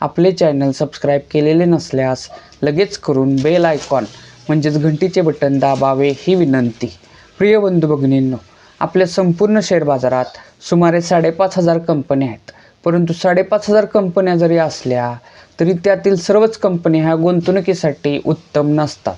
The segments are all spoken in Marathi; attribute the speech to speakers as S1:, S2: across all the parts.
S1: आपले चॅनल सबस्क्राईब केलेले नसल्यास लगेच करून बेल आयकॉन म्हणजेच घंटीचे बटन दाबावे ही विनंती. प्रिय बंधू भगिनींनो आपल्या संपूर्ण शेअर बाजारात सुमारे साडेपाच हजार कंपन्या आहेत. परंतु साडेपाच हजार कंपन्या जरी असल्या तरी त्यातील सर्वच कंपन्या ह्या गुंतवणुकीसाठी उत्तम नसतात.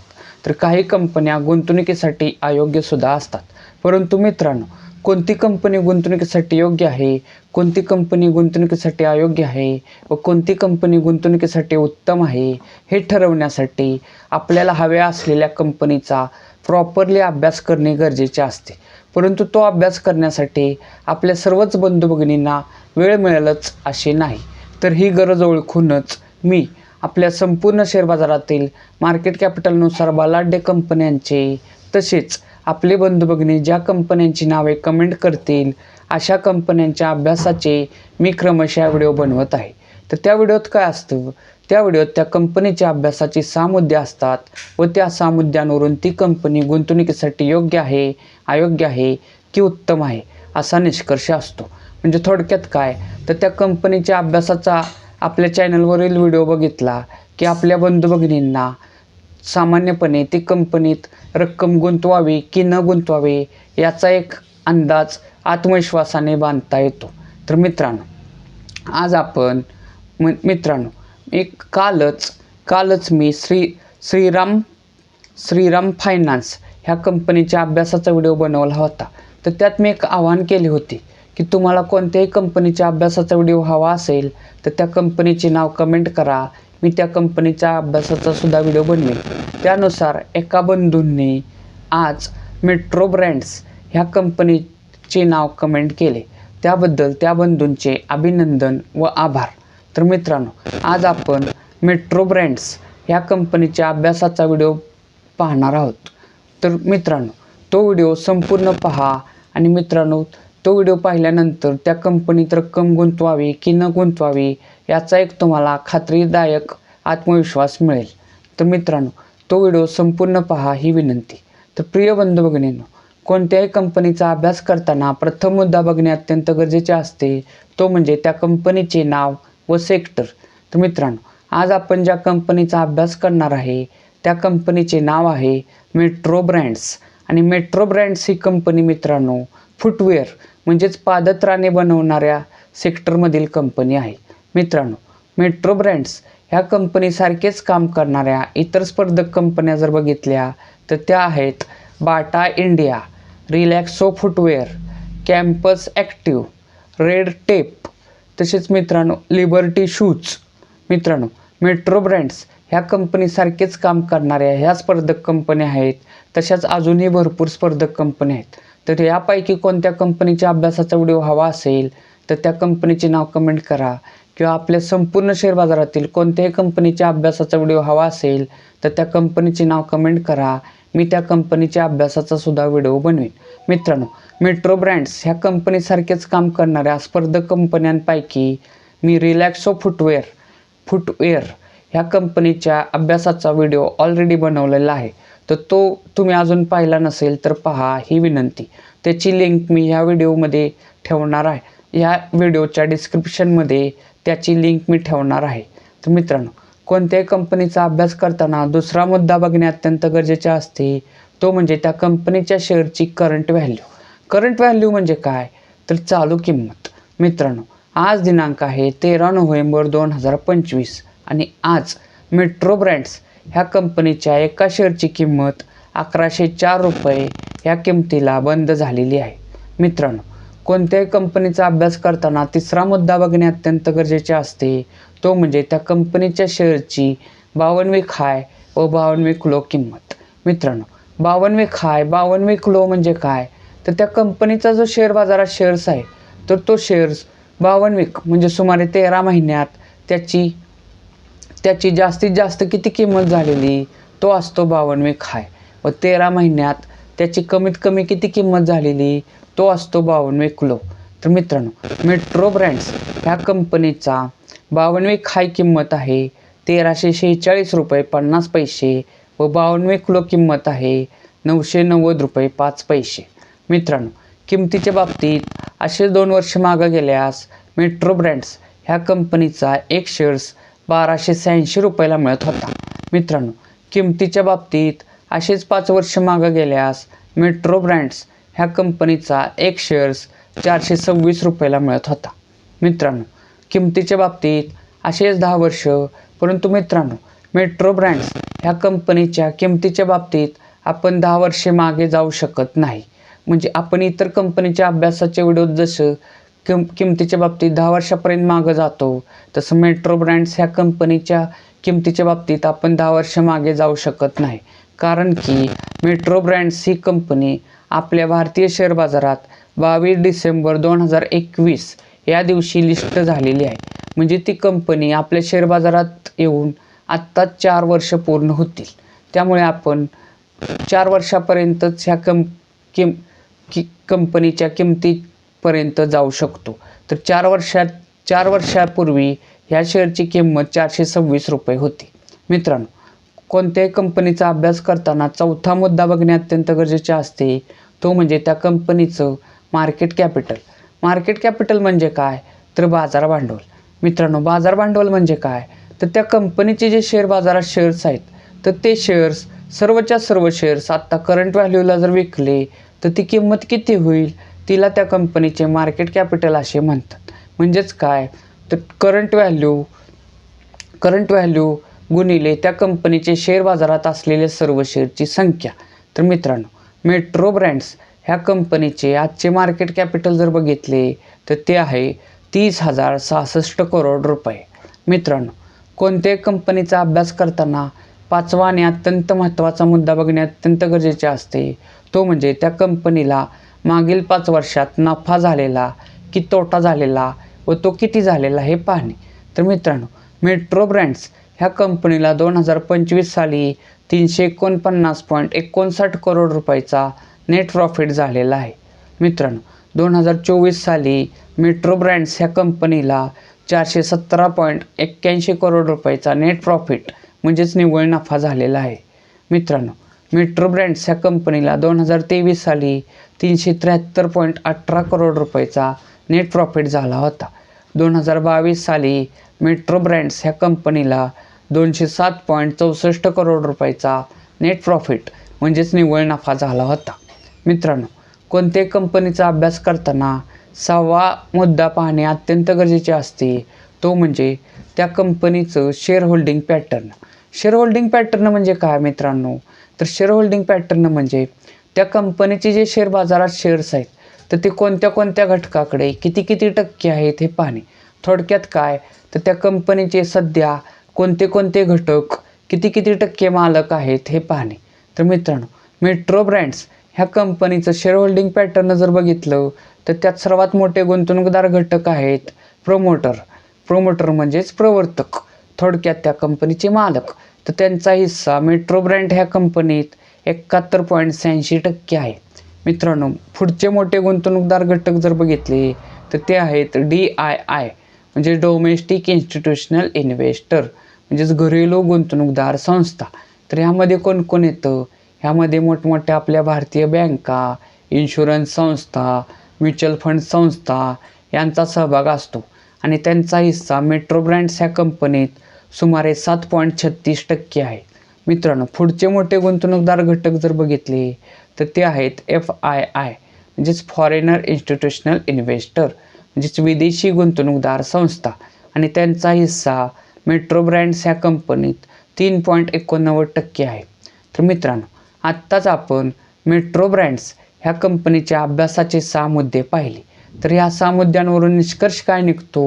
S1: तर काही कंपन्या गुंतवणुकीसाठी अयोग्यसुद्धा असतात. परंतु मित्रांनो कोणती कंपनी गुंतवणुकीसाठी योग्य आहे? कोणती कंपनी गुंतवणुकीसाठी अयोग्य आहे? व कोणती कंपनी गुंतवणुकीसाठी उत्तम आहे? हे ठरवण्यासाठी आपल्याला हव्या असलेल्या कंपनीचा प्रॉपरली अभ्यास करणे गरजेचे असते. परंतु तो अभ्यास करण्यासाठी आपल्या सर्वच बंधू भगिनींना वेळ मिळेलच अशी नाही. तर ही गरज ओळखूनच मी आपल्या संपूर्ण शेअर बाजारातील मार्केट कॅपिटलनुसार बलाढ्य कंपन्यांचे तसेच आपले बंधू ज्या कंपन्यांची नावे कमेंट करतील अशा कंपन्यांच्या अभ्यासाचे मी क्रमशः व्हिडिओ बनवत आहे. तर त्या व्हिडिओत काय असतं? त्या व्हिडिओत त्या कंपनीच्या अभ्यासाची सहा मुद्दे असतात व त्या सहा मुद्द्यांवरून ती कंपनी गुंतवणुकीसाठी योग्य आहे अयोग्य आहे की उत्तम आहे असा निष्कर्ष असतो. म्हणजे थोडक्यात काय? तर त्या कंपनीच्या अभ्यासाचा आपल्या चॅनलवरील व्हिडिओ बघितला की आपल्या बंधू भगिनींना सामान्यपणे ती कंपनीत रक्कम गुंतवावी की न गुंतवावी याचा एक अंदाज आत्मविश्वासाने बांधता येतो. तर मित्रांनो आज आपण म मित्रांनो एक कालच कालच मी श्री श्रीराम श्रीराम फायनान्स ह्या कंपनीच्या अभ्यासाचा व्हिडिओ बनवला होता. तर त्यात मी एक आवाहन केले होते की तुम्हाला कोणत्याही कंपनीच्या अभ्यासाचा व्हिडिओ हवा असेल तर त्या कंपनीचे नाव कमेंट करा. मी त्या कंपनीच्या अभ्यासाचा सुद्धा व्हिडिओ बनवेन. त्यानुसार एका बंधूंनी आज मेट्रो ब्रँड्स ह्या कंपनीचे नाव कमेंट केले. त्याबद्दल त्या बंधूंचे अभिनंदन व आभार. तर मित्रांनो आज आपण मेट्रो ब्रँड्स ह्या कंपनीच्या अभ्यासाचा व्हिडिओ पाहणार आहोत. तर मित्रांनो तो व्हिडिओ संपूर्ण पहा आणि मित्रांनो तो व्हिडिओ पाहिल्यानंतर त्या कंपनीत रक्कम गुंतवावी की न गुंतवावी याचा एक तुम्हाला खात्रीदायक आत्मविश्वास मिळेल. तर मित्रांनो तो व्हिडिओ संपूर्ण पहा ही विनंती. तर प्रिय बंधू भगिनींनो कोणत्याही कंपनीचा अभ्यास करताना प्रथम मुद्दा बघणे अत्यंत गरजेचे असते. तो म्हणजे त्या कंपनीचे नाव व सेक्टर. तर मित्रांनो आज आपण ज्या कंपनीचा अभ्यास करणार आहे त्या कंपनीचे नाव आहे मेट्रो ब्रँड्स. आणि मेट्रो ब्रँड्स ही कंपनी मित्रांनो फुटवेअर म्हणजेच पादत्राणे बनवणाऱ्या सेक्टरमधील कंपनी आहे. मित्रांनो मेट्रो ब्रँड्स ह्या कंपनीसारखेच काम करणाऱ्या इतर स्पर्धक कंपन्या जर बघितल्या तर त्या आहेत Bata India Relaxo footwear Campus active Red Tape तसेच मित्रांनो लिबर्टी शूज मित्रांनो मेट्रो ब्रँड्स ह्या कंपनीसारखेच काम करणाऱ्या ह्या स्पर्धक कंपन्या आहेत तशाच अजूनही भरपूर स्पर्धक कंपन्या आहेत. तर यापैकी कोणत्या कंपनीच्या अभ्यासाचा व्हिडिओ हवा असेल तर त्या कंपनीचे नाव कमेंट करा. किंवा आपल्या संपूर्ण शेअर बाजारातील कोणत्याही कंपनीच्या अभ्यासाचा व्हिडिओ हवा असेल तर त्या कंपनीचे नाव कमेंट करा. मी त्या कंपनीच्या अभ्यासाचा सुद्धा व्हिडिओ बनवेन. मित्रांनो मेट्रो ब्रँड्स ह्या कंपनीसारखेच काम करणाऱ्या स्पर्धक कंपन्यांपैकी मी रिलॅक्सो फुटवेअर फुटवेअर ह्या कंपनीच्या अभ्यासाचा व्हिडिओ ऑलरेडी बनवलेला आहे. तर तो तुम्ही अजून पाहिला नसेल तर पहा ही विनंती. त्याची लिंक मी ह्या व्हिडिओमध्ये ठेवणार आहे. ह्या व्हिडिओच्या डिस्क्रिप्शनमध्ये त्याची लिंक मी ठेवणार आहे. तर मित्रांनो कोणत्याही कंपनीचा अभ्यास करताना दुसरा मुद्दा बघणे अत्यंत गरजेचे असते. तो म्हणजे त्या कंपनीच्या शेअरची करंट व्हॅल्यू करंट व्हॅल्यू म्हणजे काय? तर चालू किंमत. मित्रांनो आज दिनांक आहे तेरा नोव्हेंबर दोन हजार पंचवीस आणि आज मेट्रो ब्रँड्स ह्या कंपनीच्या एका शेअरची किंमत अकराशे चार रुपये ह्या किमतीला बंद झालेली आहे. मित्रांनो कोणत्याही कंपनीचा अभ्यास करताना तिसरा मुद्दा बघणे अत्यंत गरजेचे असते. तो म्हणजे त्या कंपनीच्या शेअरची बावनवी हाय व बावनवी लो किंमत. मित्रांनो बावनवी खाय बावनवी लो म्हणजे काय? तर त्या कंपनीचा जो शेअर बाजारात शेअर्स आहे तर तो शेअर्स बावनवीक म्हणजे सुमारे तेरा महिन्यात त्याची त्याची जास्तीत जास्त किती किंमत झालेली तो असतो बावनवे खाय व तेरा महिन्यात त्याची कमीत कमी किती किंमत झालेली? तो असतो बावनवे किलो. तर मित्रांनो मेट्रो ब्रँड्स ह्या कंपनीचा बावनवे खाय किंमत आहे तेराशे शेहेचाळीस रुपये पन्नास पैसे व बावनवे किलो किंमत आहे नऊशे नव्वद रुपये पाच पैसे. मित्रांनो किमतीच्या बाबतीत असे दोन वर्ष मागं गेल्यास मेट्रो ब्रँड्स ह्या कंपनीचा एक शेअर्स बाराशे शहाऐंशी रुपयाला मिळत होता. मित्रांनो किमतीच्या बाबतीत असेच पाच वर्ष मागं गेल्यास मेट्रो ब्रँड्स ह्या कंपनीचा एक शेअर्स चारशे सव्वीस रुपयाला मिळत होता. मित्रांनो किमतीच्या बाबतीत असेच दहा वर्ष परंतु मित्रांनो मेट्रो ब्रँड्स ह्या कंपनीच्या किमतीच्या बाबतीत आपण दहा वर्षे मागे जाऊ शकत नाही. म्हणजे आपण इतर कंपनीच्या अभ्यासाच्या व्हिडिओ जसं किम किमतीच्या बाबतीत दहा वर्षापर्यंत मागं जातो तसं मेट्रो ब्रँड्स ह्या कंपनीच्या किमतीच्या बाबतीत आपण दहा वर्ष मागे जाऊ शकत नाही. म्हणजे कारण की मेट्रो ब्रँड्स ही कंपनी आपल्या भारतीय शेअर बाजारात बावीस डिसेंबर दोन हजार एकवीस या दिवशी लिस्ट झालेली आहे. म्हणजे ती कंपनी आपल्या शेअर बाजारात येऊन आत्ताच चार वर्ष पूर्ण होतील. त्यामुळे आपण चार वर्षापर्यंतच ह्या कं किम कि कंपनीच्या किमतीपर्यंत जाऊ शकतो. तर चार वर्षात चार वर्षापूर्वी ह्या शेअरची किंमत चारशे सव्वीस रुपये होती. मित्रांनो कोणत्याही कंपनीचा अभ्यास करताना चौथा मुद्दा बघणे अत्यंत गरजेचे असते. तो म्हणजे त्या कंपनीचं मार्केट कॅपिटल मार्केट कॅपिटल म्हणजे काय? तर बाजार भांडवल. मित्रांनो बाजार भांडवल म्हणजे काय? तर त्या कंपनीचे जे शेअर बाजारात शेअर्स आहेत तर ते शेअर्स सर्वच्या सर्व शेअर्स आत्ता करंट व्हॅल्यूला जर विकले तर ती किंमत किती होईल? तिला त्या कंपनीचे मार्केट कॅपिटल असे म्हणतात. म्हणजेच काय? तर करंट व्हॅल्यू करंट व्हॅल्यू गुणिले त्या कंपनीचे शेअर बाजारात असलेल्या सर्व शेअरची संख्या. तर मित्रांनो मेट्रो ब्रँड्स ह्या कंपनीचे आजचे मार्केट कॅपिटल जर बघितले तर ते आहे तीस हजार सहासष्ट करोड रुपये. मित्रांनो कोणत्याही कंपनीचा अभ्यास करताना पाचवा आणि अत्यंत महत्त्वाचा मुद्दा बघणे अत्यंत गरजेचे असते. तो म्हणजे त्या कंपनीला मागील पाच वर्षात नफा झालेला की तोटा झालेला व तो किती झालेला हे पाहणे. तर मित्रांनो मेट्रो ब्रँड्स ह्या कंपनीला दोन हजार पंचवीस साली तीनशे एकोणपन्नास पॉईंट एकोणसाठ करोड रुपयाचा नेट प्रॉफिट झालेला आहे. मित्रांनो दोन हजार चोवीस साली मेट्रो ब्रँड्स ह्या कंपनीला चारशे सतरा पॉईंट एक्क्याऐंशी करोड रुपयाचा नेट प्रॉफिट म्हणजेच निव्वळ नफा झालेला आहे. मित्रांनो मेट्रो ब्रँड्स ह्या कंपनीला दोन हजार तेवीस साली तीनशे त्र्याहत्तर पॉईंट अठरा करोड रुपयाचा नेट प्रॉफिट झाला होता. दोन हजार बावीस साली मेट्रो ब्रँड्स ह्या कंपनीला दोनशे सात पॉईंट चौसष्ट करोड रुपयाचा नेट प्रॉफिट म्हणजेच निव्वळ नफा झाला होता. मित्रांनो कोणत्याही कंपनीचा अभ्यास करताना सहावा मुद्दा पाहणे अत्यंत गरजेचे असते. तो म्हणजे त्या कंपनीचं share holding pattern share holding pattern म्हणजे काय मित्रांनो? तर शेअर होल्डिंग पॅटर्न म्हणजे त्या कंपनीचे जे शेअर बाजारात शेअर्स आहेत तर ते कोणत्या कोणत्या घटकाकडे किती किती टक्के आहेत हे पाहणे. थोडक्यात काय? तर त्या कंपनीचे सध्या कोणते कोणते घटक किती किती टक्के मालक आहेत हे पाहणे. तर मित्रांनो मेट्रो ब्रँड्स ह्या कंपनीचं शेअर होल्डिंग पॅटर्न जर बघितलं तर त्यात सर्वात मोठे गुंतवणूकदार घटक आहेत प्रोमोटर प्रोमोटर म्हणजेच प्रवर्तक. थोडक्यात त्या कंपनीचे मालक. तर त्यांचा हिस्सा मेट्रो ब्रँड ह्या कंपनीत एकाहत्तर पॉईंट शहाऐंशी टक्के आहे. मित्रांनो पुढचे मोठे गुंतवणूकदार घटक जर बघितले तर ते आहेत डी आय आय म्हणजे डोमेस्टिक इन्स्टिट्यूशनल इन्व्हेस्टर म्हणजेच घरेलू गुंतवणूकदार संस्था. तर ह्यामध्ये कोण कोण येतं? ह्यामध्ये मोठमोठ्या आपल्या भारतीय बँका इन्शुरन्स संस्था म्युच्युअल फंड संस्था यांचा सहभाग असतो. आणि त्यांचा हिस्सा मेट्रो ब्रँड्स ह्या कंपनीत सुमारे सात पॉईंट छत्तीस टक्के आहे. मित्रांनो पुढचे मोठे गुंतवणूकदार घटक जर बघितले तर ते आहेत एफ आय आय म्हणजेच फॉरेनर इन्स्टिट्यूशनल इन्व्हेस्टर म्हणजेच विदेशी गुंतवणूकदार संस्था आणि त्यांचा हिस्सा मेट्रो ब्रँड्स ह्या कंपनीत तीन पॉईंट एकोणनव्वद टक्के आहे. तर मित्रांनो आत्ताच आपण मेट्रो ब्रँड्स ह्या कंपनीच्या अभ्यासाचे सहा मुद्दे पाहिले. तर ह्या सहा मुद्द्यांवरून निष्कर्ष काय निघतो?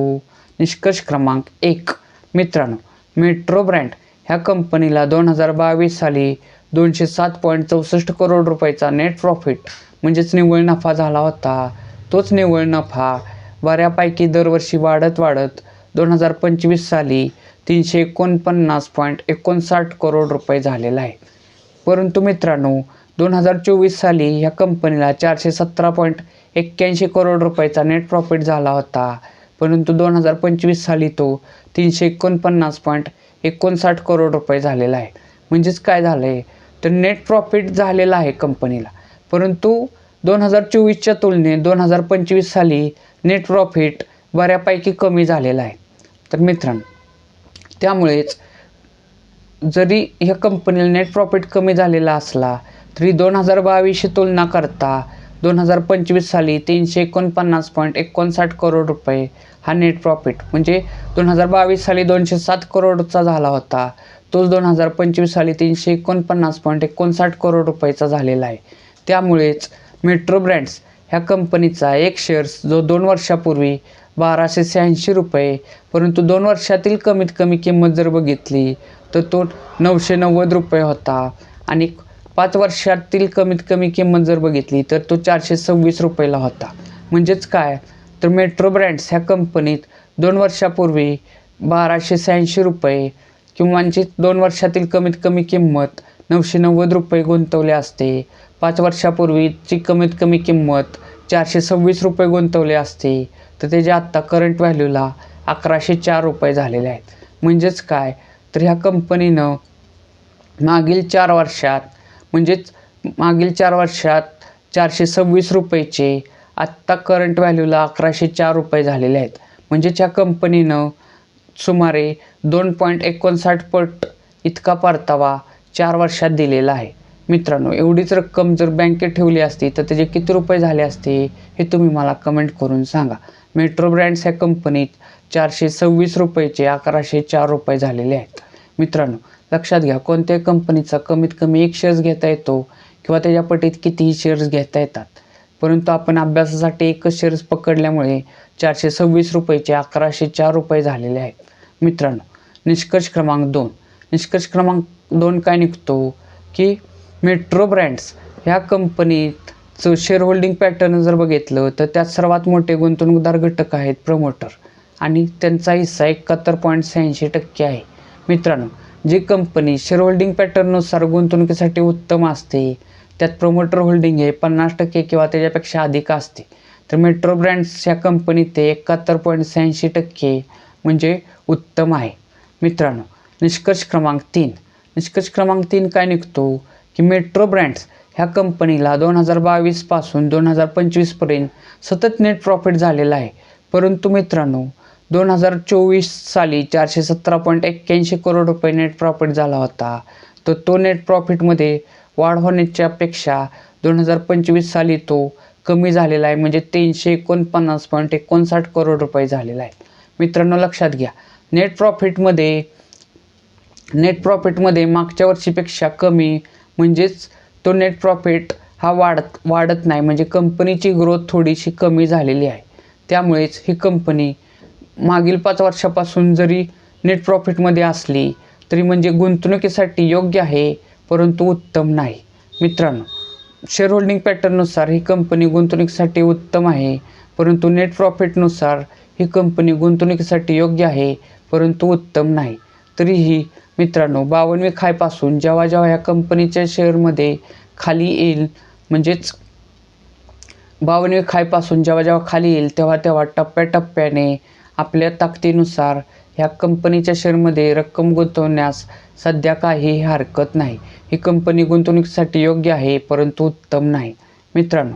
S1: निष्कर्ष क्रमांक एक. मित्रांनो मेट्रो ब्रँड ह्या कंपनीला दोन हजार बावीस साली दोनशे सात पॉईंट चौसष्ट करोड रुपयाचा नेट प्रॉफिट म्हणजेच निव्वळ नफा झाला होता. तोच निव्वळ नफा बऱ्यापैकी दरवर्षी वाढत वाढत दोन हजार पंचवीस साली तीनशे एकोणपन्नास पॉईंट एकोणसाठ करोड रुपये झालेला आहे. परंतु मित्रांनो दोन हजार चोवीस साली ह्या कंपनीला चारशे सतरा पॉईंट एक्क्याऐंशी करोड रुपयाचा नेट प्रॉफिट झाला होता. परंतु दोन हजार पंचवीस साली तो तीनशे एकोणपन्नास पॉईंट एकोणसाठ करोड रुपये झालेला आहे. म्हणजेच काय झालं आहे तर नेट प्रॉफिट झालेला आहे कंपनीला. परंतु दोन हजार चोवीसच्या तुलनेत दोन हजार पंचवीस साली नेट प्रॉफिट बऱ्यापैकी कमी झालेला आहे. तर मित्रांनो त्यामुळेच जरी ह्या कंपनीला नेट प्रॉफिट कमी झालेला असला तरी दोन हजार बावीसशी तुलना करता दोन हजार पंचवीस साली तीनशे एकोणपन्नास पॉईंट एकोणसाठ करोड रुपये हा नेट प्रॉफिट म्हणजे दोन हजार बावीस साली दोनशे सात करोडचा झाला होता तोच दोन हजार पंचवीस साली तीनशे एकोणपन्नास पॉईंट एकोणसाठ करोड रुपयाचा झालेला आहे. त्यामुळेच मेट्रो ब्रँड्स ह्या कंपनीचा एक शेअर्स जो दोन वर्षापूर्वी बाराशे शहाऐंशी रुपये परंतु दोन वर्षातील कमीत कमी किंमत जर बघितली तर तो नऊशे नव्वद रुपये होता. आणि पाच वर्षातील कमीत कमी किंमत जर बघितली तर तो चारशे सव्वीस रुपयाला होता. म्हणजेच काय? तर मेट्रो ब्रँड्स ह्या कंपनीत दोन वर्षापूर्वी बाराशे शहाऐंशी रुपये किंवा दोन वर्षातील कमीत कमी किंमत नऊशे नव्वद रुपये गुंतवले असते. पाच वर्षापूर्वीची कमीत कमी किंमत चारशे सव्वीस रुपये गुंतवले असते. तर त्याच्या आत्ता करंट व्हॅल्यूला अकराशे चार रुपये झालेले आहेत. म्हणजेच काय? तर ह्या कंपनीनं मागील चार वर्षात म्हणजेच मागील चार वर्षात चारशे सव्वीस रुपयेचे आत्ता करंट व्हॅल्यूला अकराशे चार रुपये झालेले आहेत. म्हणजेच ह्या कंपनीनं सुमारे दोन पॉईंट एकोणसाठ पट इतका परतावा चार वर्षात दिलेला आहे. मित्रांनो एवढीच रक्कम जर बँकेत ठेवली असती तर त्याचे किती रुपये झाले असते हे तुम्ही मला कमेंट करून सांगा. मेट्रो ब्रँड्स ह्या कंपनीत चारशे सव्वीस रुपयेचे अकराशे चार रुपये झालेले आहेत. मित्रांनो लक्षात घ्या कोणत्याही कंपनीचा कमीत कमी एक शेअर्स घेता येतो किंवा त्याच्या पटीत कितीही शेअर्स घेता येतात. परंतु आपण अभ्यासासाठी एकच शेअर्स पकडल्यामुळे चारशे सव्वीस रुपयेचे अकराशे चार रुपये झालेले आहेत. मित्रांनो निष्कर्ष क्रमांक दोन. निष्कर्ष क्रमांक दोन काय निघतो? की मेट्रो ब्रँड्स ह्या कंपनीचं शेअर होल्डिंग पॅटर्न जर बघितलं तर त्यात सर्वात मोठे गुंतवणूकदार घटक आहेत प्रमोटर आणि त्यांचा हिस्सा एकाहत्तर पॉईंट शहाऐंशी टक्के आहे. मित्रांनो जी कंपनी शेअर होल्डिंग पॅटर्ननुसार गुंतवणुकीसाठी उत्तम असते त्यात प्रमोटर होल्डिंग हे पन्नास टक्के किंवा त्याच्यापेक्षा अधिक असते. तर मेट्रो ब्रँड्स ह्या कंपनीत ते एकाहत्तर पॉईंट शहाऐंशी टक्के म्हणजे उत्तम आहे. मित्रांनो निष्कर्ष क्रमांक तीन. निष्कर्ष क्रमांक तीन काय निघतो? की मेट्रो ब्रँड्स ह्या कंपनीला दोन हजार बावीसपासून दोन हजार पंचवीसपर्यंत सतत नेट प्रॉफिट झालेला आहे. परंतु मित्रांनो दोन हजार चोवीस साली चारशे सतरा पॉईंट एक्क्याऐंशी करोड रुपये नेट प्रॉफिट झाला होता. तर तो नेट प्रॉफिटमध्ये वाढ होण्याच्या अपेक्षा दोन हजार पंचवीस साली तो कमी झालेला आहे. म्हणजे तीनशे एकोणपन्नास पॉईंट एकोणसाठ करोड रुपये झालेला आहे. मित्रांनो लक्षात घ्या. नेट प्रॉफिटमध्ये नेट प्रॉफिटमध्ये मागच्या वर्षीपेक्षा कमी म्हणजेच तो नेट प्रॉफिट हा वाढत वाढत नाही. म्हणजे कंपनीची ग्रोथ थोडीशी कमी झालेली आहे. त्यामुळेच ही कंपनी मागील पाच वर्षापासून जरी नेट प्रॉफिटमध्ये असली तरी म्हणजे गुंतवणुकीसाठी योग्य आहे परंतु उत्तम नाही. मित्रांनो शेअर होल्डिंग पॅटर्ननुसार ही कंपनी गुंतवणुकीसाठी उत्तम आहे परंतु नेट प्रॉफिटनुसार ही कंपनी गुंतवणुकीसाठी योग्य आहे परंतु उत्तम नाही. तरीही मित्रांनो बावनवी खायपासून जेव्हा जेव्हा ह्या कंपनीच्या शेअरमध्ये खाली येईल म्हणजेच बावनवी खायपासून जेव्हा जेव्हा खाली येईल तेव्हा तेव्हा टप्प्याटप्प्याने आपल्या ताकदीनुसार ह्या कंपनीच्या शेअरमध्ये रक्कम गुंतवण्यास सध्या काही हरकत नाही. ही कंपनी गुंतवणुकीसाठी योग्य आहे परंतु उत्तम नाही. मित्रांनो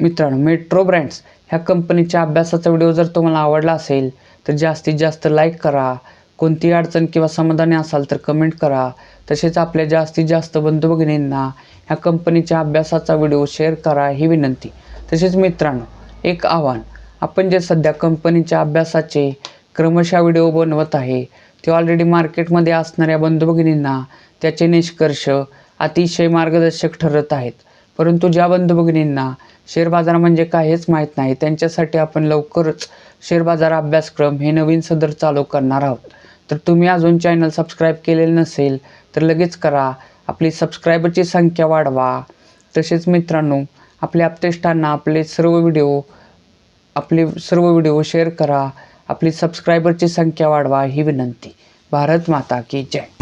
S1: मित्रांनो मेट्रो ब्रँड्स ह्या कंपनीच्या अभ्यासाचा व्हिडिओ जर तुम्हाला आवडला असेल तर जास्तीत जास्त लाईक करा. कोणतीही अडचण किंवा समाधानी असाल तर कमेंट करा. तसेच आपल्या जास्तीत जास्त बंधू भगिनींना ह्या कंपनीच्या अभ्यासाचा व्हिडिओ शेअर करा ही विनंती. तसेच मित्रांनो एक आव्हान. आपण जे सध्या कंपनीच्या अभ्यासाचे क्रमशः व्हिडिओ बनवत आहे ते ऑलरेडी मार्केटमध्ये असणाऱ्या बंधू भगिनींना त्याचे निष्कर्ष अतिशय मार्गदर्शक ठरत आहेत. परंतु ज्या बंधू भगिनींना शेअर बाजार म्हणजे काय हेच माहीत नाही त्यांच्यासाठी आपण लवकरच शेअर बाजार अभ्यासक्रम हे नवीन सदर चालू करणार आहोत. तर तुम्ही अजून चॅनल सबस्क्राईब केलेलं नसेल तर लगेच करा. आपली सबस्क्रायबरची संख्या वाढवा. तसेच मित्रांनो आपल्या आपतेष्टांना आपले सर्व व्हिडिओ आपले सर्व व्हिडिओ शेअर करा. आपली सबस्क्रायबरची संख्या वाढवा ही विनंती. भारत माता की जय.